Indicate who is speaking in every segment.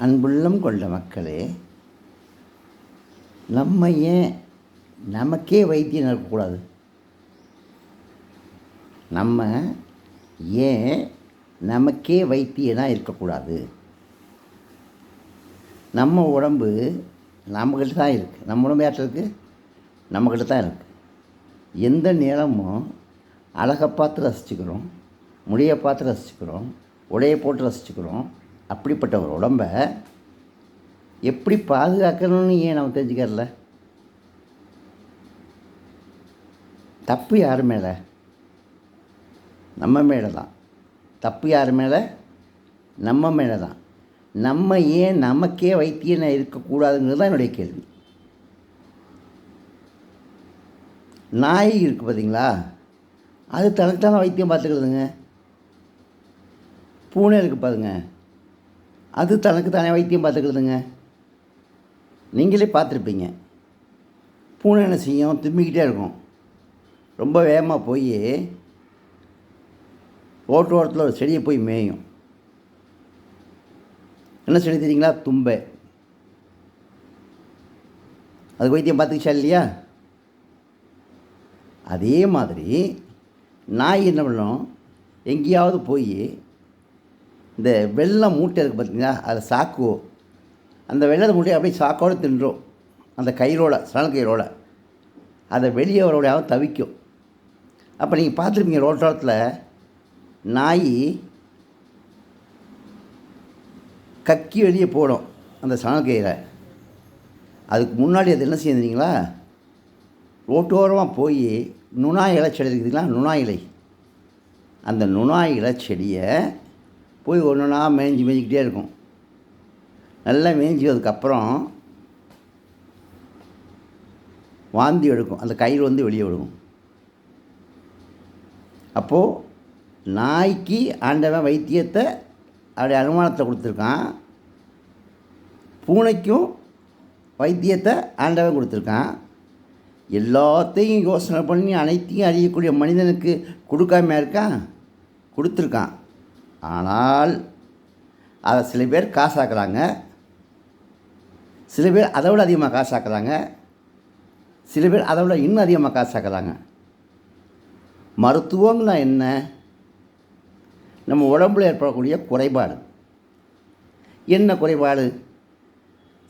Speaker 1: அன்புள்ளம் கொண்ட மக்களே நம்ம ஏன் நமக்கே வைத்தியம் இருக்கக்கூடாது நம்ம ஏன் நமக்கே வைத்தியனாக இருக்கக்கூடாது. நம்ம உடம்பு நம்மக்கிட்ட தான் இருக்குது நம்ம உடம்பு யார்கிட்ட இருக்குது நம்மக்கிட்ட தான் இருக்குது எந்த நேரமும் அழகை பார்த்து ரசிச்சுக்கிறோம் முடியை பார்த்து ரசிச்சுக்கிறோம் உடையை போட்டு ரசிச்சுக்கிறோம் அப்படிப்பட்ட ஒரு உடம்ப எப்படி பாதுகாக்கணும்னு ஏன் நம்ம தெரிஞ்சுக்கல தப்பு யார் மேலே? நம்ம மேலே தான் தப்பு யார் மேலே? நம்ம மேலே தான் நம்ம ஏன் நமக்கே வைத்தியனை இருக்கக்கூடாதுங்கிறது தான் என்னுடைய கேள்வி. நாய் இருக்குது பார்த்தீங்களா அது தனக்கு தானே வைத்தியம் பார்த்துக்கிறதுங்க பூனை இருக்குது பாருங்கள் அது தனக்கு தானே வைத்தியம் பார்த்துக்கிறதுங்க நீங்களே பார்த்துருப்பீங்க. பூனை என்ன செய்யும்? திரும்பிக்கிட்டே இருக்கும். ரொம்ப வேகமாக போய் ஓட்டு ஓரத்தில் ஒரு செடியை போய் மேயும். என்ன செடி தெரியுங்களா? தும்பை. அது வைத்தியம் பார்த்துக்கிச்சா இல்லையா? அதே மாதிரி நாய் என்ன பண்ணும்? எங்கேயாவது போய் இந்த வெள்ளம் மூட்டை இருக்குது பார்த்தீங்களா அதை சாக்குவோ அந்த வெள்ளத்தை மூட்டையை அப்படியே சாக்கோடு தின்றோம். அந்த கயிறோட சணல் கயிறோட. அதை வெளியே வரவிடாம தவிக்கும். அப்போ நீங்கள் பார்த்துருப்பீங்க ரோட்டோரத்தில் நாய் கக்கி வெளியே போடும் அந்த சணல் கயிறை. அதுக்கு முன்னாடி அது என்ன செய்யும் ரோட்டோரமாக போய் நுணா இலை செடி இருக்குதுங்களா நுணா இலை. அந்த நுணா இலை செடியை போய் ஒன்று ஒன்றா மேய்ஞ்சி மேய்ஞ்சிக்கிட்டே இருக்கும். நல்லா மேய்ஞ்சதுக்கப்புறம் வாந்தி எடுக்கும். அந்த கயிறு வந்து வெளியே விடுவோம் அப்போது நாய்க்கு ஆண்டவன் வைத்தியத்தை அவருடைய அனுமானத்தை கொடுத்துருக்கான். பூனைக்கும் வைத்தியத்தை ஆண்டவன் கொடுத்துருக்கான். எல்லாத்தையும் யோசனை பண்ணி அனைத்தையும் அறியக்கூடிய மனிதனுக்கு கொடுக்காம இருக்கான் கொடுத்துருக்கான். ஆனால் அதை சில பேர் காசாக்குறாங்க. சில பேர் அதை விட அதிகமாக காசாக்குறாங்க. சில பேர் அதை விட இன்னும் அதிகமாக காசாக்குறாங்க. மருத்துவம்னா என்ன? நம்ம உடம்புல ஏற்படக்கூடிய குறைபாடு. என்ன குறைபாடு?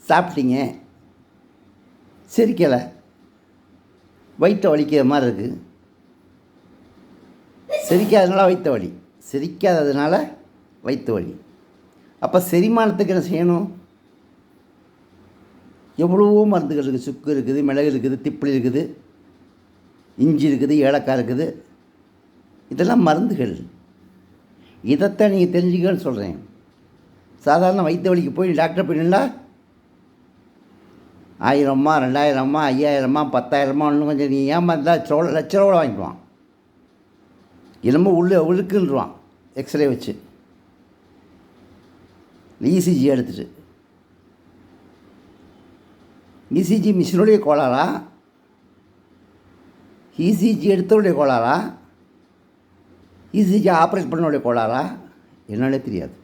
Speaker 1: சாப்பிட்டீங்க? சிரிக்கலை? வயிற்றை வலிக்கிற மாதிரி இருக்குது சிரிக்காதனால வைத்த வலி. செரிக்காததுனால வயிற்று வலி. அப்போ செரிமானத்துக்கு என்ன செய்யணும்? எவ்வளவோ மருந்துகள் இருக்குது? சுக்கு இருக்குது மிளகு இருக்குது திப்பிலி இருக்குது இஞ்சி இருக்குது ஏலக்காய் இருக்குது. இதெல்லாம் மருந்துகள். இதைத்தான் நீங்கள் தெரிஞ்சுக்கன்னு சொல்கிறேன் சாதாரண வயிற்று வலிக்கு போய் டாக்டர் போய் ஆயிரமா ரெண்டாயிரமா ஐயாயிரமா பத்தாயிரமா இன்னும் கொஞ்சம் நீ ஏமாந்தா சோழ லட்ச ரூபா வாங்கிக்குவான். என்னமோ உள்ளே உழுக்குன்றான் எக்ஸ்ரே வச்சு. இசிஜி எடுத்துட்டு. இசிஜி மிஷினுடைய கோளாறா? இசிஜி எடுத்தவருடைய கோளாறா? இசிஜி ஆப்ரேட் பண்ணனுடைய கோளாறா? என்னாலே தெரியாது.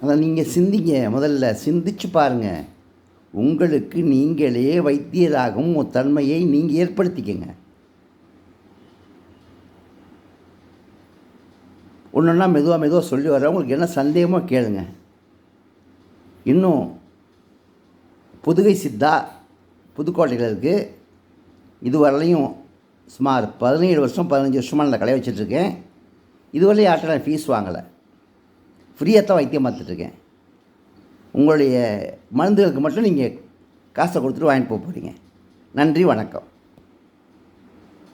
Speaker 1: அதை நீங்கள் சிந்திங்க. முதல்ல சிந்திச்சு பாருங்கள் உங்களுக்கு நீங்களே வைத்தியராகும் தன்மையை நீங்கள் ஏற்படுத்திக்கங்க. ஒன்றுன்னா மெதுவாக மெதுவாக சொல்லி வர உங்களுக்கு என்ன சந்தேகமோ கேளுங்க. இன்னும் புதுகை சித்தா புதுக்கோட்டையில் இருக்குது இதுவரையிலையும் சுமார் பதினேழு வருஷம் பதினஞ்சு வருஷமாக நான் கடை வச்சிட்ருக்கேன். இதுவரையும் யார்கிட்ட நான் ஃபீஸ் வாங்கலை. ஃப்ரீயாக தான் வைத்தியம் பார்த்துட்ருக்கேன் உங்களுடைய மருந்துகளுக்கு மட்டும் நீங்கள் காசை கொடுத்துட்டு வாங்கிட்டு போக போகிறீங்க நன்றி வணக்கம்.